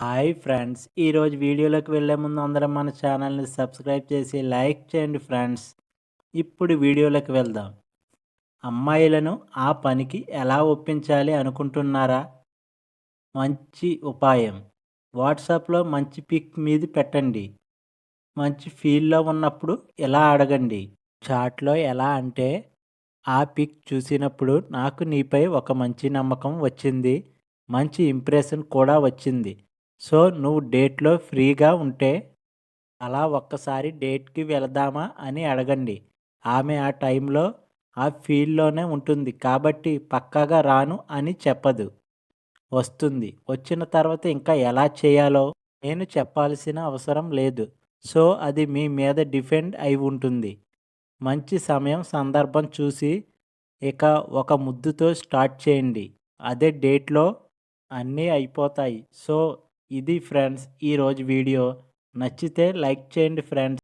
Hi friends. ఈరోజు వీడియోలోకి వెళ్ళే ముందు అందరం మన ఛానల్ని సబ్స్క్రైబ్ చేసి లైక్ చేయండి ఫ్రెండ్స్. ఇప్పుడు వీడియోలోకి వెళ్దాం. అమ్మాయిలను ఆ పనికి ఎలా ఒప్పించాలి అనుకుంటున్నారా? మంచి ఉపాయం. వాట్సాప్లో మంచి పిక్ మీద పెట్టండి. మంచి ఫీల్లో ఉన్నప్పుడు ఎలా అడగండి? చాట్లో ఎలా అంటే ఆ పిక్ చూసినప్పుడు నాకు నీపై ఒక మంచి నమ్మకం వచ్చింది. మంచి ఇంప్రెషన్ కూడా వచ్చింది. సో నువ్వు డేట్లో ఫ్రీగా ఉంటే అలా ఒక్కసారి డేట్కి వెళదామా అని అడగండి. ఆమె ఆ టైంలో ఆ ఫీల్డ్లోనే ఉంటుంది కాబట్టి పక్కాగా రాను అని చెప్పదు. వస్తుంది. వచ్చిన తర్వాత ఇంకా ఎలా చేయాలో నేను చెప్పాల్సిన అవసరం లేదు. సో అది మీ మీద డిపెండ్ అయి ఉంటుంది. మంచి సమయం సందర్భం చూసి ఇక ఒక ముద్దుతో స్టార్ట్ చేయండి. అదే డేట్లో అన్నీ అయిపోతాయి. సో ఇది ఫ్రెండ్స్ ఈరోజు వీడియో. నచ్చితే లైక్ చేయండి ఫ్రెండ్స్.